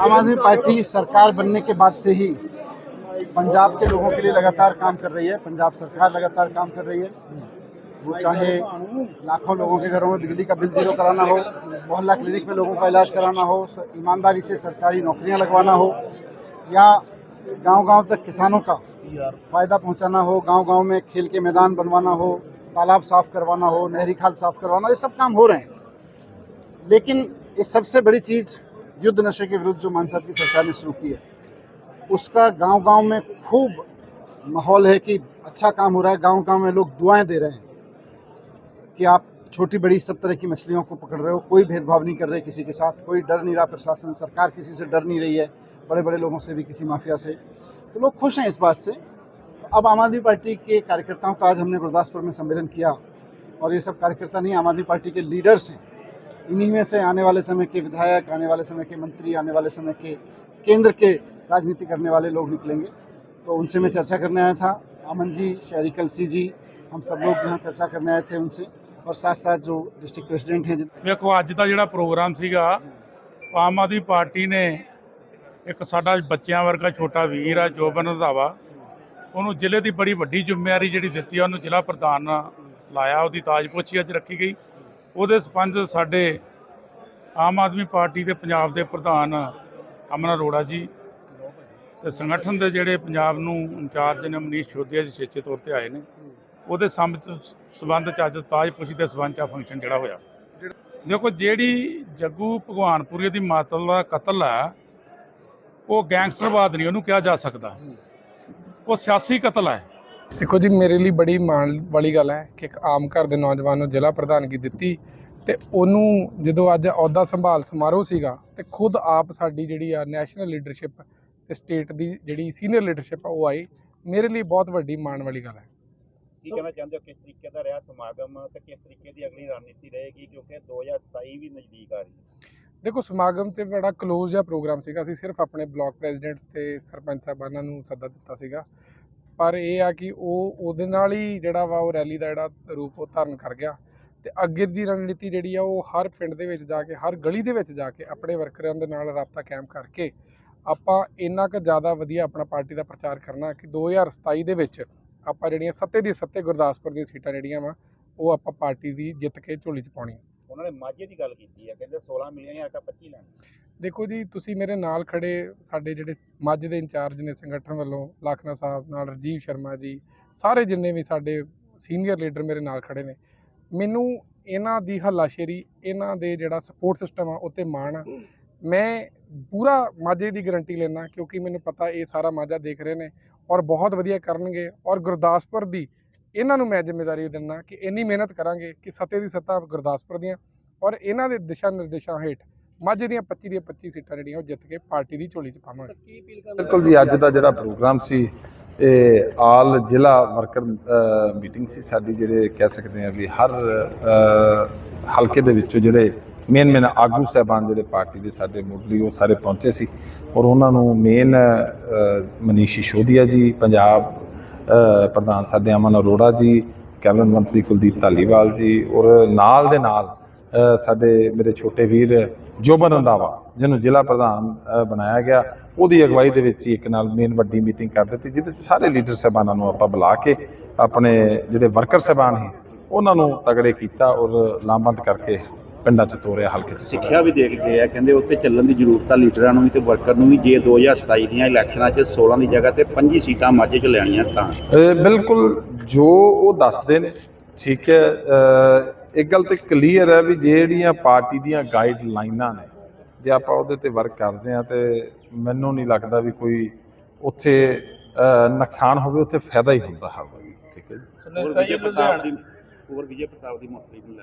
आम आदमी पार्टी सरकार बनने के बाद से ही पंजाब के लोगों के लिए लगातार काम कर रही है। पंजाब सरकार लगातार काम कर रही है। वो चाहे लाखों लोगों के घरों में बिजली का बिल ज़ीरो कराना हो, मोहल्ला क्लिनिक में लोगों का इलाज कराना हो ईमानदारी से सरकारी नौकरियाँ लगवाना हो, या गांव-गांव तक किसानों का फ़ायदा पहुंचाना हो, गांव-गांव में खेल के मैदान बनवाना हो, तालाब साफ़ करवाना हो, नहरी खाल साफ़ करवाना ये सब काम हो रहे हैं। लेकिन इस सबसे बड़ी चीज़ युद्ध नशे के विरुद्ध जो मानसाद की सरकार ने शुरू की है, उसका गांव-गांव में खूब माहौल है कि अच्छा काम हो रहा है, गांव-गांव में लोग दुआएँ दे रहे हैं कि आप छोटी बड़ी सब तरह की मछलियों को पकड़ रहे हो, कोई भेदभाव नहीं कर रहे किसी के साथ, कोई डर नहीं रहा प्रशासन, सरकार किसी से डर नहीं रही है बड़े बड़े लोगों से भी, किसी माफिया से। तो लोग खुश हैं इस बात से। तो अब आम आदमी पार्टी के कार्यकर्ताओं का आज हमने गुरदासपुर में सम्मेलन किया और ये सब कार्यकर्ता नहीं, आम आदमी पार्टी के लीडर्स हैं। इन्हीं में से आने वाले समय के विधायक आने वाले समय के मंत्री आने वाले समय के केंद्र के राजनीति करने वाले लोग निकलेंगे तो उनसे मैं चर्चा करने आया था अमन जी शहरी कलसी जी हम सब लोग यहाँ चर्चा करने आए थे उनसे और साथ साथ जो डिस्ट्रिक्ट प्रेसिडेंट हैं जिन- ਵੇਖੋ ਅੱਜ ਦਾ ਜਿਹੜਾ ਪ੍ਰੋਗਰਾਮ ਸੀਗਾ ਆਮ ਆਦਮੀ ਪਾਰਟੀ ਨੇ ਇੱਕ ਸਾਡਾ ਬੱਚਿਆਂ ਵਰਗਾ ਛੋਟਾ ਵੀਰ ਆ ਜੋਬਨ ਰੰਧਾਵਾ ਉਹਨੂੰ ਜ਼ਿਲ੍ਹੇ ਦੀ ਬੜੀ ਵੱਡੀ ਜ਼ਿੰਮੇਵਾਰੀ ਜਿਹੜੀ ਦਿੱਤੀ ਆ ਉਹਨੂੰ ਜ਼ਿਲ੍ਹਾ ਪ੍ਰਧਾਨ ਲਾਇਆ ਉਹਦੀ ਤਾਜਪੋਛੀ ਅੱਜ ਰੱਖੀ ਗਈ ਉਹਦੇ ਸਬੰਧ ਸਾਡੇ ਆਮ ਆਦਮੀ ਪਾਰਟੀ ਦੇ ਪੰਜਾਬ ਦੇ ਪ੍ਰਧਾਨ ਅਮਨ ਅਰੋੜਾ ਜੀ ਤੇ ਸੰਗਠਨ ਦੇ ਜਿਹੜੇ ਪੰਜਾਬ ਨੂੰ ਇੰਚਾਰਜ ਨੇ ਮਨੀਸ਼ ਸ਼ੋਦੀਆ ਜੀ ਸ਼ੇਚੇ ਤੌਰ ਤੇ ਆਏ ਨੇ। ਉਹਦੇ ਸੰਬੰਧ ਚ ਅੱਜ ਤਾਜਪੁਸ਼ੀ ਦੇ ਸੰਬੰਧ ਚ ਫੰਕਸ਼ਨ ਜਿਹੜਾ ਹੋਇਆ। ਦੇਖੋ ਜਿਹੜੀ ਜੱਗੂ ਭਗਵਾਨਪੁਰੀ ਦੀ ਮਾਤਲ ਦਾ ਕਤਲ ਹੈ, ਉਹ ਗੈਂਗਸਟਰਵਾਦ ਨਹੀਂ ਉਹਨੂੰ ਕਿਹਾ ਜਾ ਸਕਦਾ। ਉਹ ਸਿਆਸੀ ਕਤਲ ਹੈ। ਦੇਖੋ ਜੀ ਮੇਰੇ ਲਈ ਬੜੀ ਮਾਣ ਵਾਲੀ ਗੱਲ ਹੈ ਕਿ ਇੱਕ ਆਮ ਘਰ ਦੇ ਨੌਜਵਾਨ ਨੂੰ ਜ਼ਿਲ੍ਹਾ ਪ੍ਰਧਾਨਗੀ ਦਿੱਤੀ ਤੇ ਉਹਨੂੰ ਜਦੋਂ ਅੱਜ ਅਹੁਦਾ ਸੰਭਾਲ ਸਮਾਰੋਹ ਸੀਗਾ ਤੇ ਖੁਦ ਆਪ ਸਾਡੀ ਜਿਹੜੀ ਆ ਨੈਸ਼ਨਲ ਲੀਡਰਸ਼ਿਪ ਤੇ ਸਟੇਟ ਦੀ ਜਿਹੜੀ ਸੀਨੀਅਰ ਲੀਡਰਸ਼ਿਪ ਆ ਉਹ ਆਈ। ਮੇਰੇ ਲਈ ਬਹੁਤ ਵੱਡੀ ਮਾਣ ਵਾਲੀ ਗੱਲ ਹੈ। ਕੀ ਕਹਿਣਾ ਚਾਹੁੰਦੇ ਹੋ? ਕਿਸ ਤਰੀਕੇ ਦਾ ਰਿਹਾ ਸਮਾਗਮ ਤੇ ਕਿਸ ਤਰੀਕੇ ਦੀ ਅਗਲੀ ਰਣਨੀਤੀ ਰਹੇਗੀ? ਕਿਉਂਕਿ 2027 ਵੀ ਨਜ਼ਦੀਕ ਆ ਰਹੀ ਹੈ। ਦੇਖੋ ਸਮਾਗਮ ਤੇ ਬੜਾ ਕਲੋਜ਼ ਜਿਹਾ ਪ੍ਰੋਗਰਾਮ ਸੀਗਾ। ਅਸੀਂ ਸਿਰਫ ਆਪਣੇ ਬਲਾਕ ਪ੍ਰੈਜ਼ੀਡੈਂਟਸ ਤੇ ਸਰਪੰਚ ਸਾਹਿਬਾਨਾਂ ਨੂੰ ਸੱਦਾ ਦਿੱਤਾ ਸੀਗਾ। ਪਰ ਇਹ ਆ ਕਿ ਉਹ ਉਹਦੇ ਨਾਲ ਹੀ ਜਿਹੜਾ ਵਾ ਉਹ ਰੈਲੀ ਦਾ ਜਿਹੜਾ ਰੂਪ ਉਹ ਧਾਰਨ ਕਰ ਗਿਆ। ਤੇ ਅੱਗੇ ਦੀ ਰਣਨੀਤੀ ਜਿਹੜੀ ਆ ਉਹ ਹਰ ਪਿੰਡ ਦੇ ਵਿੱਚ ਜਾ ਕੇ, ਹਰ ਗਲੀ ਦੇ ਵਿੱਚ ਜਾ ਕੇ ਆਪਣੇ ਵਰਕਰਾਂ ਦੇ ਨਾਲ ਰਾਬਤਾ ਕਾਇਮ ਕਰਕੇ ਆਪਾਂ ਇੰਨਾ ਕੁ ਜ਼ਿਆਦਾ ਵਧੀਆ ਆਪਣਾ ਪਾਰਟੀ ਦਾ ਪ੍ਰਚਾਰ ਕਰਨਾ ਕਿ 2027 ਦੇ ਵਿੱਚ ਆਪਾਂ ਜਿਹੜੀਆਂ ਸੱਤੇ ਦੀ ਸੱਤੇ ਗੁਰਦਾਸਪੁਰ ਦੀਆਂ ਸੀਟਾਂ ਜਿਹੜੀਆਂ ਵਾ, ਉਹ ਆਪਾਂ ਪਾਰਟੀ ਦੀ ਜਿੱਤ ਕੇ ਝੋਲੀ 'ਚ ਪਾਉਣੀ ਉਹਨਾਂ ਨੇ ਮਾਝੇ ਦੀ ਗੱਲ ਕੀਤੀ ਆ, ਕਹਿੰਦੇ 16 ਮਿਲੀਅਨ ਜਾਂ 25 ਲੈਣ। ਦੇਖੋ ਜੀ, ਤੁਸੀਂ ਮੇਰੇ ਨਾਲ ਖੜੇ ਸਾਡੇ ਜਿਹੜੇ ਮੱਝ ਦੇ ਇੰਚਾਰਜ ਨੇ ਸੰਗਠਨ ਵੱਲੋਂ, ਲਖਨਾ ਸਾਹਿਬ ਨਾਲ, ਰਜੀਵ ਸ਼ਰਮਾ ਜੀ, ਸਾਰੇ ਜਿੰਨੇ ਵੀ ਸਾਡੇ ਸੀਨੀਅਰ ਲੀਡਰ ਮੇਰੇ ਨਾਲ ਖੜੇ ਨੇ, ਮੈਨੂੰ ਇਹਨਾਂ ਦੀ ਹੱਲਾਸ਼ੇਰੀ, ਇਹਨਾਂ ਦੇ ਜਿਹੜਾ ਸਪੋਰਟ ਸਿਸਟਮ ਆ, ਉੱਤੇ ਮਾਣ ਆ। ਮੈਂ ਪੂਰਾ ਮਾਝੇ ਦੀ ਗਾਰੰਟੀ ਲੈਣਾ ਕਿਉਂਕਿ ਮੈਨੂੰ ਪਤਾ ਇਹ ਸਾਰਾ ਮਾਝਾ ਦੇਖ ਰਹੇ ਨੇ ਔਰ ਬਹੁਤ ਵਧੀਆ ਕਰਨਗੇ ਔਰ ਗੁਰਦਾਸਪੁਰ ਦੀ ਇਹਨਾਂ ਨੂੰ ਮੈਂ ਜ਼ਿੰਮੇਵਾਰੀ ਦਿੰਦਾ ਕਿ ਇੰਨੀ ਮਿਹਨਤ ਕਰਾਂਗੇ ਕਿ ਸੱਤੇ ਦੀ ਸੱਤਾ ਗੁਰਦਾਸਪੁਰ ਦੀਆਂ ਔਰ ਇਹਨਾਂ ਦੇ ਦਿਸ਼ਾ ਨਿਰਦੇਸ਼ਾਂ ਹੇਠ ਮਾਝੇ ਦੀਆਂ 25 ਦੀਆਂ 25 ਸੀਟਾਂ ਜਿਹੜੀਆਂ ਉਹ ਜਿੱਤ ਕੇ ਪਾਰਟੀ ਦੀ ਝੋਲੀ 'ਚ ਪਾਵਾਂਗੇ ਬਿਲਕੁਲ ਜੀ ਅੱਜ ਦਾ ਜਿਹੜਾ ਪ੍ਰੋਗਰਾਮ ਸੀ ਇਹ ਆਲ ਜ਼ਿਲ੍ਹਾ ਵਰਕਰ ਮੀਟਿੰਗ ਸੀ। ਸਾਡੀ ਜਿਹੜੇ ਕਹਿ ਸਕਦੇ ਆ ਵੀ ਹਰ ਹਲਕੇ ਦੇ ਵਿੱਚੋਂ ਜਿਹੜੇ ਮੇਨ ਮੇਨ ਆਗੂ ਸਹਿਬਾਨ ਜਿਹੜੇ ਪਾਰਟੀ ਦੇ ਸਾਡੇ ਮੁੱਢਲੀ ਉਹ ਸਾਰੇ ਪਹੁੰਚੇ ਸੀ। ਔਰ ਉਹਨਾਂ ਨੂੰ ਮੇਨ ਮਨੀਸ਼ ਸਿਸੋਦੀਆ ਜੀ ਪੰਜਾਬ ਪ੍ਰਧਾਨ ਸਾਡੇ ਅਮਨ ਅਰੋੜਾ ਜੀ ਕੈਬਨਿਟ ਮੰਤਰੀ ਕੁਲਦੀਪ ਧਾਲੀਵਾਲ ਜੀ ਔਰ ਨਾਲ ਦੇ ਨਾਲ ਸਾਡੇ ਮੇਰੇ ਛੋਟੇ ਵੀਰ ਜੋਬਨ ਰੰਧਾਵਾ ਜਿਹਨੂੰ ਜ਼ਿਲ੍ਹਾ ਪ੍ਰਧਾਨ ਬਣਾਇਆ ਗਿਆ। ਉਹਦੀ ਅਗਵਾਈ ਦੇ ਵਿੱਚ ਹੀ ਇੱਕ ਨਾਲ ਮੇਨ ਵੱਡੀ ਮੀਟਿੰਗ ਕਰ ਦਿੱਤੀ ਜਿਹਦੇ ਵਿੱਚ ਸਾਰੇ ਲੀਡਰ ਸਾਹਿਬਾਨਾਂ ਨੂੰ ਆਪਾਂ ਬੁਲਾ ਕੇ ਆਪਣੇ ਜਿਹੜੇ ਵਰਕਰ ਸਾਹਿਬਾਨ ਸੀ ਉਹਨਾਂ ਨੂੰ ਤਗੜੇ ਕੀਤਾ ਔਰ ਲਾਮਬੰਦ ਕਰਕੇ ਪਿੰਡਾਂ 'ਚ ਤੋਰਿਆ ਹਲਕੇ 'ਚ ਸਿੱਖਿਆ ਵੀ ਦੇ ਕੇ ਗਏ ਆ ਕਹਿੰਦੇ ਉੱਤੇ ਚੱਲਣ ਦੀ ਜ਼ਰੂਰਤ ਆ ਲੀਡਰਾਂ ਨੂੰ ਵੀ ਤੇ ਵਰਕਰ ਨੂੰ ਵੀ ਜੇ 2027 ਦੀਆਂ ਇਲੈਕਸ਼ਨਾਂ 'ਚ 16 ਦੀ ਜਗ੍ਹਾ ਤੇ 25 ਸੀਟਾਂ ਮਾਝੇ 'ਚ ਲੈਣੀਆਂ ਤਾਂ। ਬਿਲਕੁਲ ਜੋ ਉਹ ਦੱਸਦੇ ਨੇ ਠੀਕ ਹੈ ਇੱਕ ਗੱਲ ਤੇ ਕਲੀਅਰ ਹੈ ਵੀ ਜਿਹੜੀਆਂ ਪਾਰਟੀ ਦੀਆਂ ਗਾਈਡਲਾਈਨਾਂ ਨੇ, ਜੇ ਆਪਾਂ ਉਹਦੇ ਤੇ ਵਰਕ ਕਰਦੇ ਆ ਤੇ ਮੈਨੂੰ ਨਹੀਂ ਲੱਗਦਾ ਵੀ ਕੋਈ ਉੱਥੇ ਨੁਕਸਾਨ ਹੋਵੇ, ਉੱਥੇ ਫਾਇਦਾ ਹੀ ਹੁੰਦਾ ਹੋਵੇ। ਠੀਕ ਹੈ ਜੀ? ਹੋਰ ਵਿਜੇ ਪ੍ਰਤਾਪ ਦੀ ਹੋਰ ਵਿਜੇ ਪ੍ਰਤਾਪ ਦੀ ਮੁਖਰੀ ਨੂੰ